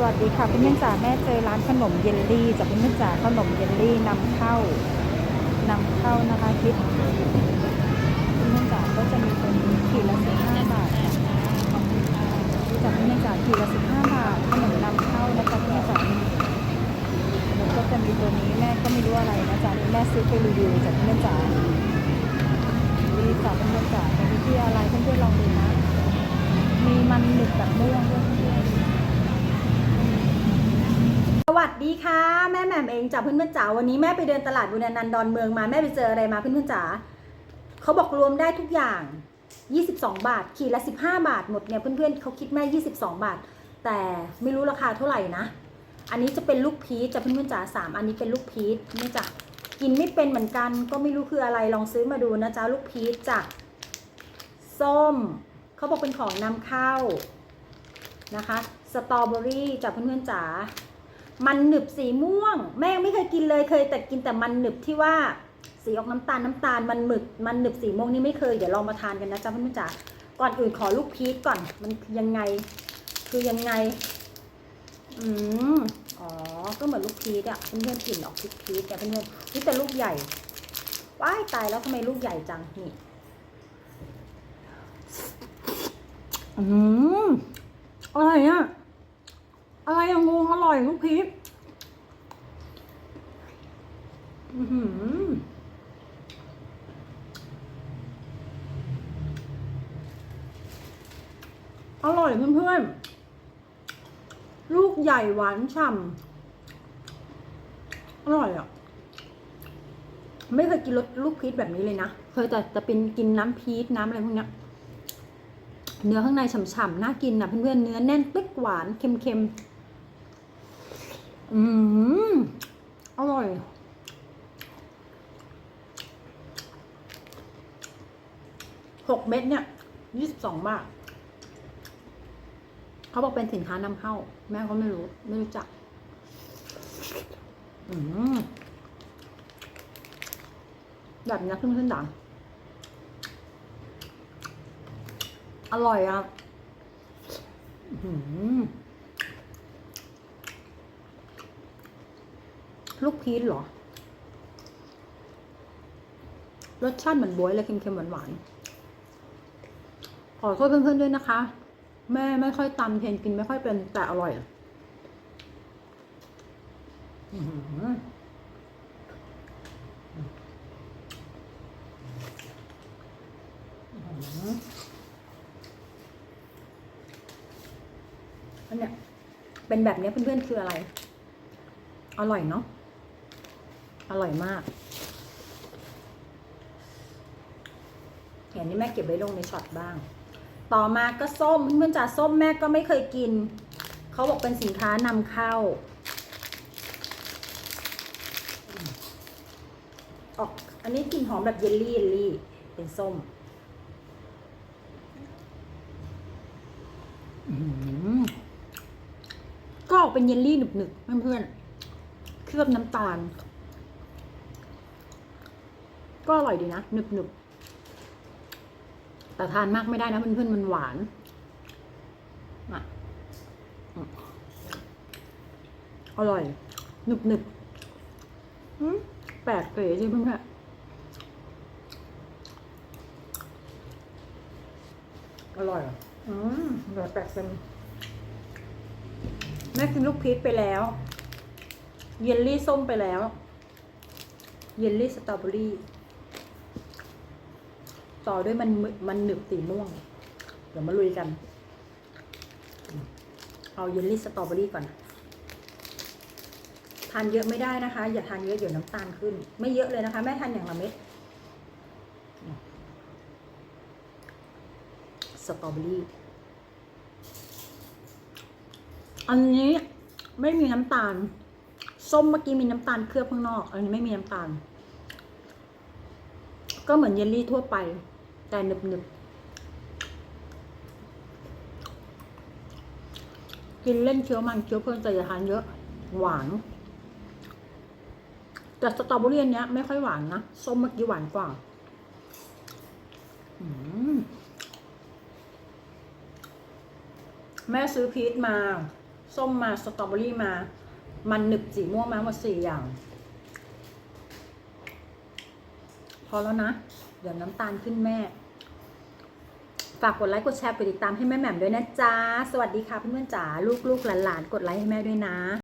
สวัสดีค่ะเพื่อนๆจ๋าแม่เจอร้านขนมเยลลี่จากเพื่อนๆจ๋าขนมเยลลี่นำเข้านำเข้านะคะคิดเพื่อนๆจ๋าก็จะมีตัวนี้ขีดละสิบห้าบาทจากเพื่อนๆจ๋าขีดละสิบห้าบาทขนมนำเข้านะคะเพื่อนๆจ๋าแล้วก็จะมีตัวนี้แม่ก็ไม่รู้อะไรนะจ๊ะแม่ซื้อไปรีวิวจากเพื่อนๆจ๋ารีจากเพื่อนๆจ๋าเป็นวิธีอะไรเพื่อนๆลองดูนะมีมันหนึบแบบม่วงด้วยเพื่อนๆ สวัส ดีค่ะแม่แหม่มเองจากเพื่อนๆจ๋าวันนี้แม่ไปเดินตลาดบุญนันดอนเมืองมาแม่ไปเจออะไรมาเพื่อนๆจ๋าเขาบอกรวมได้ทุกอย่าง 22 บาท ขีดละ15 บาทหมดเนี่ยเพื่อนๆเขาคิดแม่ 22 บาท แต่ไม่รู้ราคาเท่าไหร่นะ อันนี้จะเป็นลูกพีชจะเพื่อนๆจ๋าสามอันนี้เป็นลูกพีชนี่จ้ะกินไม่เป็นเหมือนกันก็ไม่รู้คืออะไรลองซื้อมาดูนะจ๊ะลูกพีชจ้ะส้มเขาบอกเป็นของนำเข้านะคะ สตรอเบอรี่จากเพื่อนๆจ๋า มันหนึบสีม่วง แม่ยังไม่เคยกินเลยเคย แต่กินแต่มันหนึบที่ว่าสีออกน้ำตาลน้ำตาลมันหมึกมันหนึบสีม่วงนี่ไม่เคยเดี๋ยวลองมาทานกันนะจ๊ะเพื่อนๆจ๋าก่อนอื่นขอลูกพีชก่อนมันยังไง คือยังไง อืมอ๋อ ก็เหมือนลูกพีชอะเพื่อนๆกลิ่นออกพริกพีชแต่เพื่อนๆนี่แต่ลูกใหญ่ว้ายตายแล้วทำไมลูกใหญ่จังนี่อืมอะไรอะ อะไรอะงงอร่อยลูกพีชอือหืออร่อยเพื่อนๆ ลูกใหญ่หวานฉ่ำ อร่อยอะ ไม่เคยกินรสลูกพีชแบบนี้เลยนะ เคยแต่จะเป็นกินน้ำพีชน้ำอะไรพวกเนี้ย เนื้อข้างในฉ่ำๆ น่ากินนะเพื่อนๆ เนื้อแน่นตึกหวานเค็มๆ อืมอร่อย หกเม็ดเนี่ย ยี่สิบสองบาท เขาบอกเป็นสินค้านำเข้า แม่ก็ไม่รู้ ไม่รู้จัก อืมแบบนี้ขึ้นขึ้นดัง อร่อยอะ อื้อหือ ลูกพีชเหรอ รสชาติเหมือนบวยเลยเค็มๆหวานๆขอโทษเพื่อนๆด้วยนะคะ แม่ไม่ค่อยตำเทนกินไม่ค่อยเป็นแต่อร่อยอันเนี้ยเป็นแบบเนี้ยเพื่อนๆคืออะไร อร่อยเนาะ อร่อยมากเห็นนี่แม่เก็บไว้ลงในช็อตบ้าง ต่อมาก็ส้มเพื่อนๆจ๋าส้มแม่ก็ไม่เคยกิน เขาบอกเป็นสินค้านำเข้า ออกอันนี้กลิ่นหอมแบบเยลลี่เยลลี่ เป็นส้มก็ออกเป็นเยลลี่หนึบๆเพื่อนๆเคลือบน้ำตาล ก็อร่อยดีนะหนึบๆแต่ทานมากไม่ได้นะเพื่อนๆมันหวานอะอืมอร่อยหนึบหนึบๆอืมแปลกเก๋จริงเพื่อนๆอร่อยอะอืมอร่อยแปลกเป็นแม่กินลูกพีชไปแล้ว เยลลี่ส้มไปแล้ว เยลลี่สตรอเบอรี่ ต่อด้วยมันมึมันหนึบสีม่วง เดี๋ยวมาลุยกัน เอาเยลลี่สตรอเบอรี่ก่อน ทานเยอะไม่ได้นะคะ อย่าทานเยอะเดี๋ยวน้ำตาลขึ้น ไม่เยอะเลยนะคะ แม่ทานอย่างละเม็ดสตรอเบอรี่ อันนี้ไม่มีน้ำตาล ส้มเมื่อกี้มีน้ำตาลเคลือบข้างนอก อันนี้ไม่มีน้ำตาล ก็เหมือนเยลลี่ทั่วไป แต่หนึบหนึบกินเล่นเคี้ยวมันเคี้ยวเพลินแต่อย่าทานเยอะ หวาน แต่สตรอเบอรี่อันเนี้ยไม่ค่อยหวานนะส้มเมื่อกี้หวานกว่าแม่ซื้อพีชมา ส้มมาสตรอเบอรี่มา มันหนึบสีม่วงมาหมดสี่อย่าง พอแล้วนะ เดี๋ยวน้ำตาลขึ้นแม่ ฝากกดไลค์กดแชร์กดติดตามให้แม่แหม่มด้วยนะจ๊ะ สวัสดีค่ะเพื่อนๆจ๋าลูกๆหลานๆกดไลค์ให้แม่ด้วยนะ